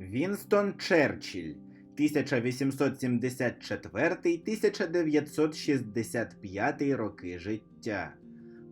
Вінстон Черчилль 1874-1965 роки життя.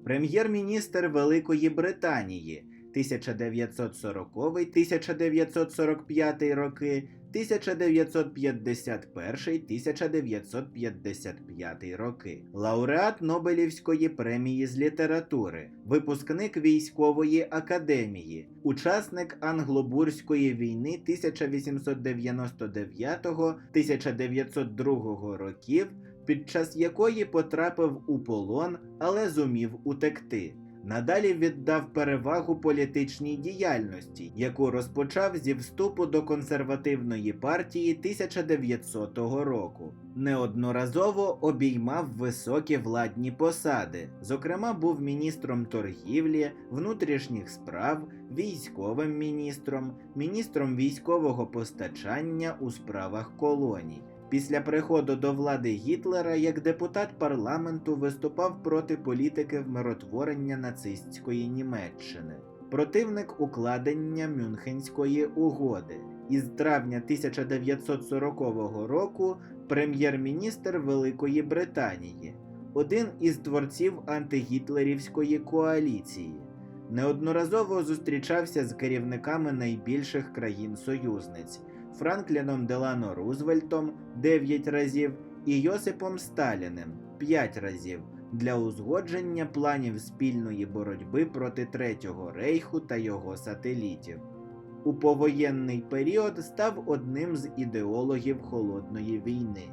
Прем'єр-міністр Великої Британії 1940-1945 роки, 1951-1955 роки, лауреат Нобелівської премії з літератури, випускник військової академії, учасник Англобурської війни 1899-1902 років, під час якої потрапив у полон, але зумів утекти. Надалі віддав перевагу політичній діяльності, яку розпочав зі вступу до консервативної партії 1900 року. Неодноразово обіймав високі владні посади, зокрема, був міністром торгівлі, внутрішніх справ, військовим міністром, міністром військового постачання у справах колоній. Після приходу до влади Гітлера як депутат парламенту виступав проти політики вмиротворення нацистської Німеччини, противник укладення Мюнхенської угоди. Із травня 1940 року прем'єр-міністр Великої Британії, один із творців антигітлерівської коаліції. Неодноразово зустрічався з керівниками найбільших країн-союзниць. Франкліном Делано Рузвельтом 9 разів і Йосипом Сталіним 5 разів для узгодження планів спільної боротьби проти Третього рейху та його сателітів. У повоєнний період став одним з ідеологів холодної війни.